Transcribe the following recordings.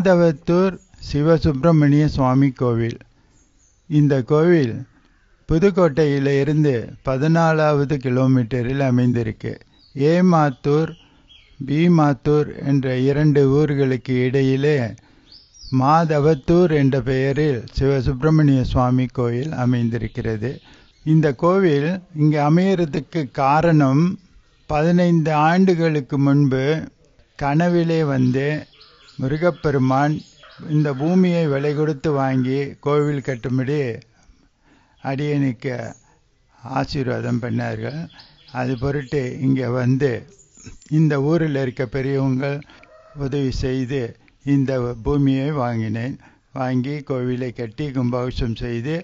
மாதவத்தூர் சிவசுப்பிரமணிய சுவாமி கோவில். இந்த கோவில் புதுக்கோட்டையில இருந்து பதினாலாவது கிலோமீட்டரில் அமைந்திருக்கு. ஏமாத்தூர் பீமாத்தூர் என்ற இரண்டு ஊர்களுக்கு இடையிலே மாதவத்தூர் என்ற பெயரில் சிவசுப்பிரமணிய சுவாமி கோயில் அமைந்திருக்கிறது. இந்த கோவில் இங்கே அமையறதுக்கு காரணம் பதினைந்து ஆண்டுகளுக்கு முன்பு கனவிலே வந்து முருகப்பெருமான் இந்த பூமியை விலை கொடுத்து வாங்கி கோவில் கட்டும்படி அடியனுக்கு ஆசீர்வாதம் பண்ணார்கள். அது பொருட்டு இங்கே வந்து இந்த ஊரில் இருக்க பெரியவங்க உதவி செய்து இந்த பூமியை வாங்கினேன். வாங்கி கோவிலை கட்டி கும்பாபிஷம் செய்து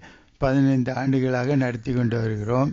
பதினைந்து ஆண்டுகளாக நடத்தி கொண்டு வருகிறோம்.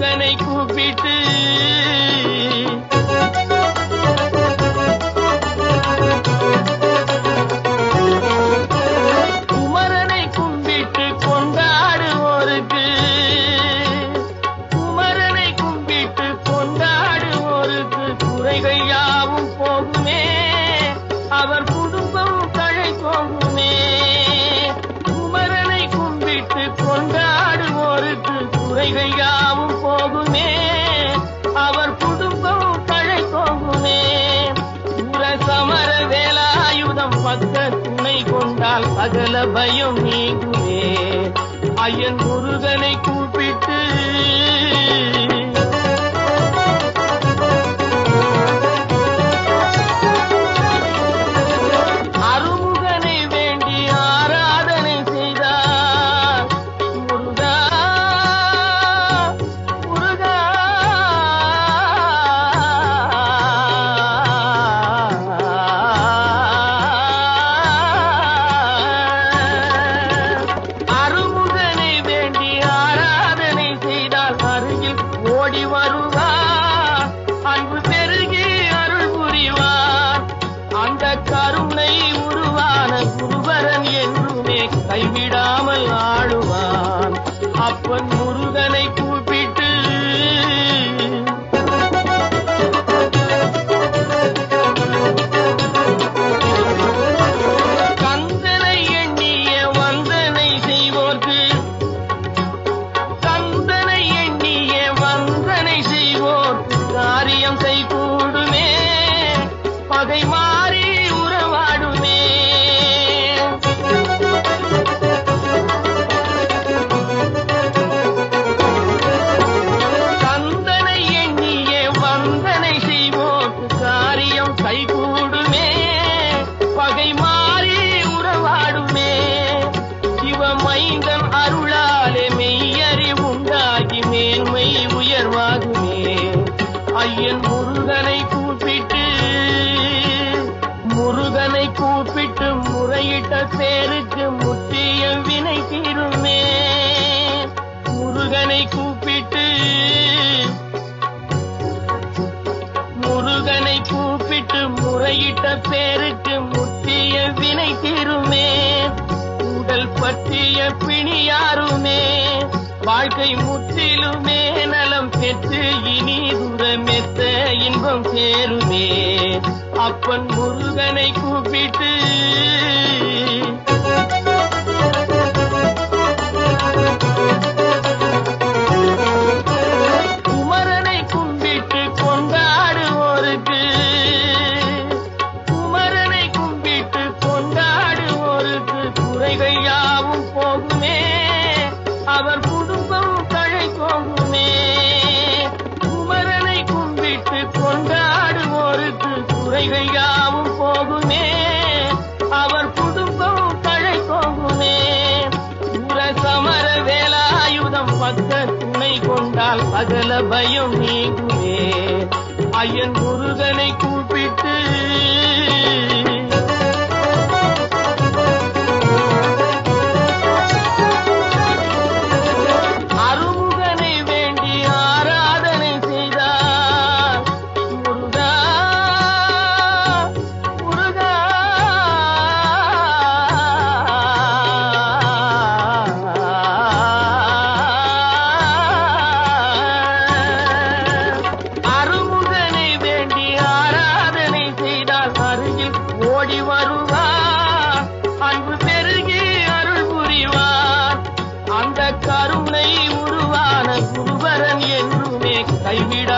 முருகனை கூப்பிட்டு ஐயன் முருகனை கூப்பிட்டு முருகனை கூப்பிட்டு முருகனை கூப்பிட்டு முறையிட்ட பேருக்கு முத்திய வினை தீருமே. உடல் பற்றிய பிணியாருமே வாழ்க்கை முற்றிலுமே நலம் பெற்று இனி துரமெத்த இன்பம் சேருமே. அப்பன் முருகனை கூப்பிட்டு பயம் நீங்குமே ஐயன் முருகனை கைவிட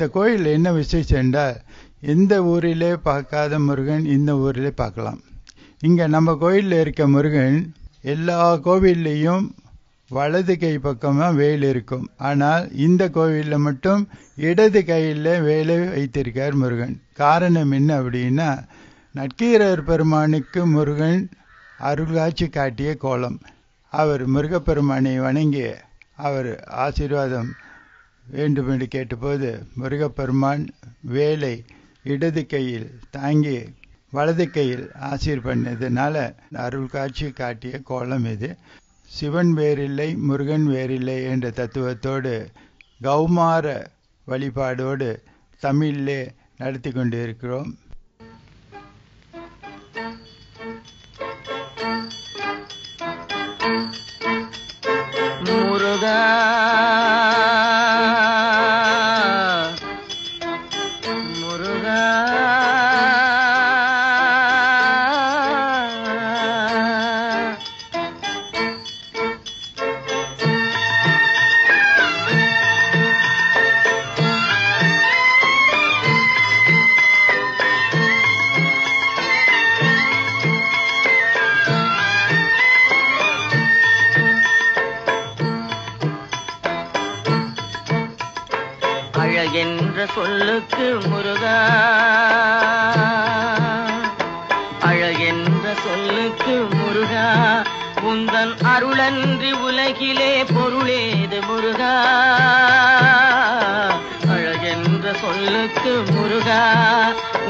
இந்த கோயில் என்ன விசேஷம் என்றால் எந்த ஊரிலே பார்க்காத முருகன் இந்த ஊரிலே பார்க்கலாம். இங்கே நம்ம கோயிலில் இருக்க முருகன் எல்லா கோவில்லையும் வலது கை பக்கமாக வேல் இருக்கும். ஆனால் இந்த கோவிலில் மட்டும் இடது கையில் வேலை வைத்திருக்கார் முருகன். காரணம் என்ன அப்படின்னா நட்கீரர் பெருமானுக்கு முருகன் அருள்காட்சி காட்டிய கோலம். அவர் முருகப்பெருமானை வணங்கி அவர் ஆசீர்வாதம் வேண்டும் என்று கேட்டபோது முருகப்பெருமான் வேலை இடது கையில் தாங்கி வலது கையில் ஆசீர் பண்ணதுனால அருள் காட்சி காட்டிய கோலம் இது. சிவன் வேறில்லை முருகன் வேறில்லை என்ற தத்துவத்தோடு கௌமார வழிபாடோடு தமிழிலே நடத்தி கொண்டிருக்கிறோம்.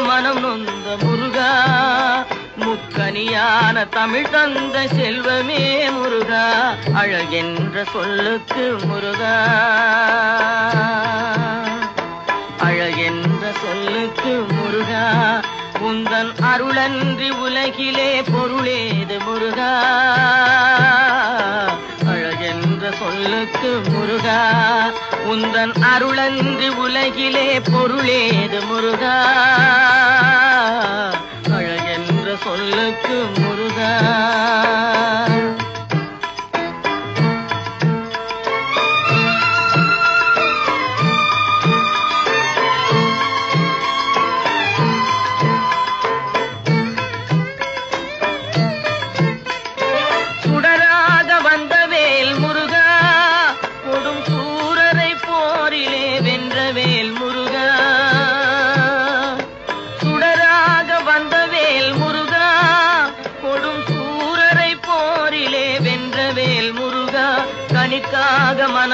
மனம் நொந்த முருகா முக்கனியான தமிழ் தந்த செல்வமே முருகா அழகென்ற சொல்லுக்கு முருகா. அழகென்ற சொல்லுக்கு முருகா உந்தன் அருளன்றி உலகிலே பொருளேது முருகா. உந்தன் அருளன்றி உலகிலே பொருளேது முருகா.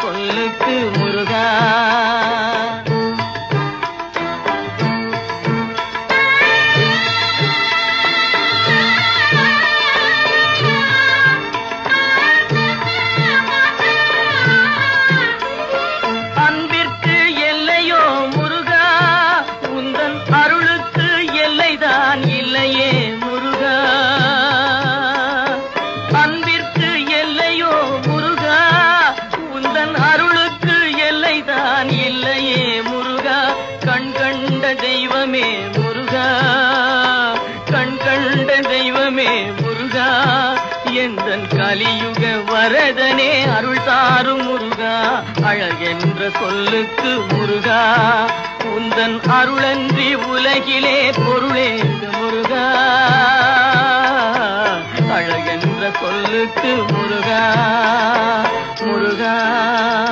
சொல்லுக்கு முருகா. அழகென்ற சொல்லுக்கு முருகா உந்தன் அருளன்றி உலகிலே பொருளேது முருகா. அழகென்ற சொல்லுக்கு முருகா முருகா.